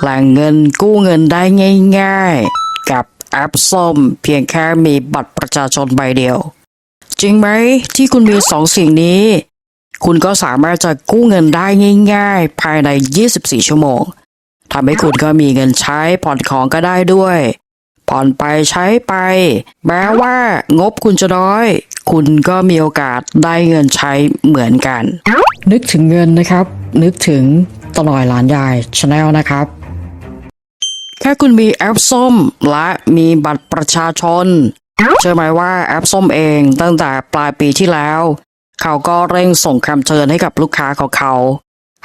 แหล่งเงินกู้เงินได้ง่ายๆ กับแอปส้มเพียงแค่มีบัตรประชาชนใบเดียว จริงไหมที่คุณมีสองสิ่งนี้ คุณก็สามารถจะกู้เงินได้ง่าย ๆ ภายใน 24 ชั่วโมงทำให้คุณก็มีเงินใช้ผ่อนของก็ได้ด้วย ผ่อนไปใช้ไป แม้ว่างบคุณจะน้อย คุณก็มีโอกาสได้เงินใช้เหมือนกัน นึกถึงเงินนะครับ นึกถึงตลอยหลานยายชาแนลนะครับ ค่คุณมีแอปส้มและมีบัตรประชาชน เชื่อไหมว่าแอปส้มเองตั้งแต่ปลายปีที่แล้ว เขาก็เร่งส่งคำเชิญให้กับลูกค้าของเขา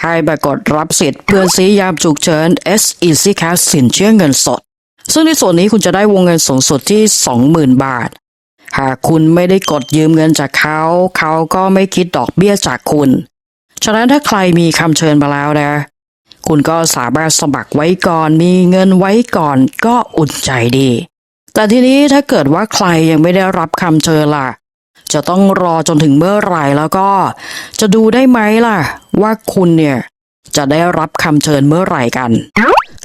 ให้ไปกดรับสิทธิ์เพื่อซื้อยามฉุกเฉิน S Easy Cash สินเชื่อเงินสด ซึ่งในส่วนนี้คุณจะได้วงเงินสูงสุดที่ 20,000 บาท หากคุณไม่ได้กดยืมเงินจากเขา เขาก็ไม่คิดดอกเบี้ยจากคุณ ฉะนั้นถ้าใครมีคำเชิญมาแล้วนะ คุณก็สามารถสมัครไว้ก่อน มีเงินไว้ก่อนก็อุ่นใจดี แต่ทีนี้ถ้าเกิดว่าใครยังไม่ได้รับคำเชิญล่ะ จะต้องรอจนถึงเมื่อไหร่แล้วก็ จะดูได้ไหมล่ะ ว่าคุณเนี่ยจะได้รับคำเชิญเมื่อไหร่กัน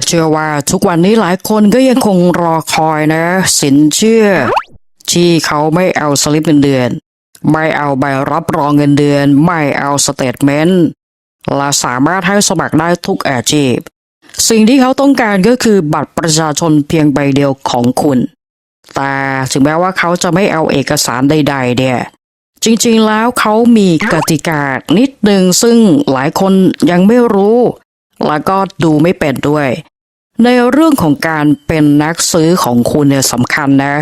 เชื่อว่าทุกวันนี้หลายคนก็ยังคงรอคอยนะ สินเชื่อ ที่เขาไม่เอาสลิปเงินเดือน ไม่เอาใบรับรองเงินเดือน ไม่เอาสเตทเมนต์ และสามารถให้สมัครได้ทุกอาชีพ สิ่งที่เขาต้องการก็คือบัตรประชาชนเพียงใบเดียวของคุณ แต่ถึงแม้ว่าเขาจะไม่เอาเอกสารใด ๆ เนี่ย จริงๆแล้วเขามีกติกานิดหนึ่งซึ่งหลายคนยังไม่รู้ แล้วก็ดูไม่เป็นด้วย ในเรื่องของการเป็นนักซื้อของคุณเนี่ยสำคัญนะ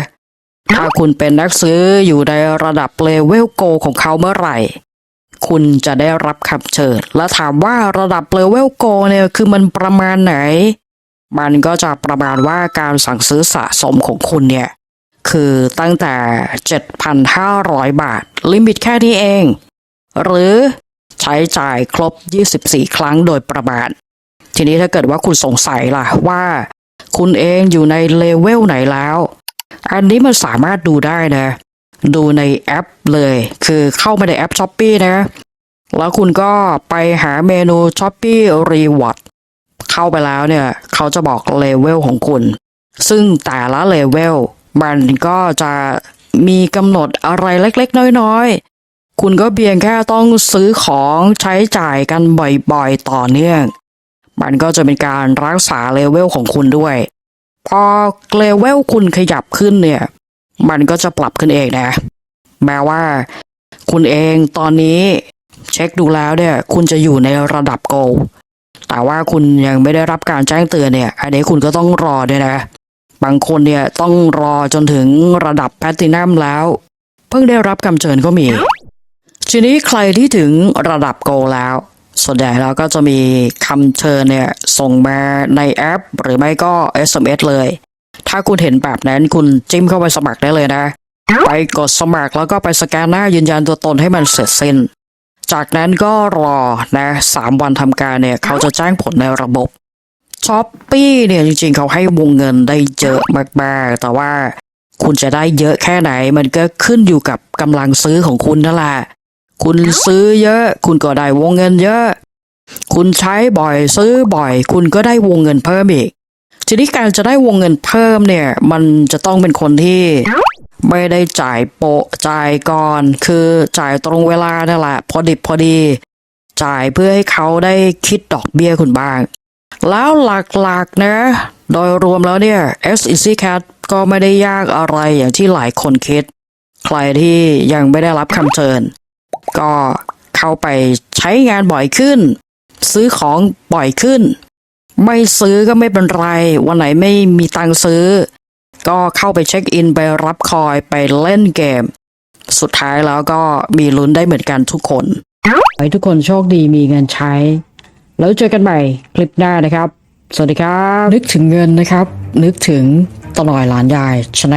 ถ้าคุณเป็นนักซื้ออยู่ในระดับเลเวลโกของเขาเมื่อไหร่ คุณจะได้รับคำเชิญและถามว่าระดับเลเวลโกเนี่ยคือมันประมาณไหน มันก็จะประมาณว่าการสั่งซื้อสะสมของคุณเนี่ยคือตั้งแต่ 7,500 บาท ลิมิตแค่นี้เอง หรือใช้จ่ายครบ 24 ครั้งโดยประมาณ ทีนี้ถ้าเกิดว่าคุณสงสัยล่ะว่า คุณเองอยู่ในเลเวลไหนแล้ว อันนี้มันสามารถดูได้นะ ดูในแอปเลย คือเข้ามาในแอป s h อ p e e นะ แล้วคุณก็ไปหาเมนู s h อ p e e Reward เข้าไปแล้วเนี่ย เขาจะบอกเลเวลของคุณ ซึ่งแต่ละเลเวลมันก็จะมีกำหนดอะไรเล็กๆ น้อยๆ คุณก็เพียงแค่ต้องซื้อของใช้จ่ายกันบ่อยๆ ต่อเนื่อง มันก็จะเป็นการรักษาเลเวลของคุณด้วย พอเลเวลคุณขยับขึ้นเนี่ย มันก็จะปรับขึ้นเองนะ แม้ว่า คุณเองตอนนี้เช็คดูแล้วเนี่ย คุณจะอยู่ในระดับโกลแต่ว่าคุณยังไม่ได้รับการแจ้งเตือนเนี่ย อันนี้คุณก็ต้องรอด้วยนะ บางคนเนี่ยต้องรอจนถึงระดับแพลตินัมแล้ว เพิ่งได้รับคำเชิญก็มี ทีนี้ใครที่ถึงระดับโกลแล้ว ส่วนใหญ่เราก็จะมีคำเชิญเนี่ยส่งมาในแอป หรือไม่ก็ SMS เลย ถ้าคุณเห็นแบบนั้นคุณจิ้มเข้าไปสมัครได้เลยนะ ไปกดสมัครแล้วก็ไปสแกนหน้ายืนยันตัวตนให้มันเสร็จสิ้น จากนั้นก็รอนะสามวันทำการเนี่ย เขาจะแจ้งผลในระบบช้อปปี้เนี่ยจริงๆ เขาให้วงเงินได้เยอะมากๆ แต่ว่าคุณจะได้เยอะแค่ไหน มันก็ขึ้นอยู่กับกำลังซื้อของคุณนั่นแหละ คุณซื้อเยอะ คุณก็ได้วงเงินเยอะ คุณใช้บ่อยซื้อบ่อย คุณก็ได้วงเงินเพิ่มอีก ทีนี้การจะได้วงเงินเพิ่มเนี่ย มันจะต้องเป็นคนที่ไม่ได้จ่ายโปะจ่ายก่อน คือจ่ายตรงเวลานั่นแหละ พอดิบพอดี จ่ายเพื่อให้เขาได้คิดดอกเบี้ยคุณบ้าง แล้วหลักๆนะ โดยรวมแล้วเนี่ย S Easy Cat ก็ไม่ได้ยากอะไรอย่างที่หลายคนคิด ใครที่ยังไม่ได้รับคำเชิญ ก็เข้าไปใช้งานบ่อยขึ้น ซื้อของบ่อยขึ้น ไม่ซื้อก็ไม่เป็นไร วันไหนไม่มีตังค์ซื้อ ก็เข้าไปเช็คอินไปรับคอยไปเล่นเกม สุดท้ายแล้วก็มีลุ้นได้เหมือนกันทุกคนขอให้ทุกคนโชคดีมีเงินใช้ แล้วเจอกันใหม่คลิปหน้านะครับ สวัสดีครับ นึกถึงเงินนะครับ นึกถึงตลอยหลานยายชนะ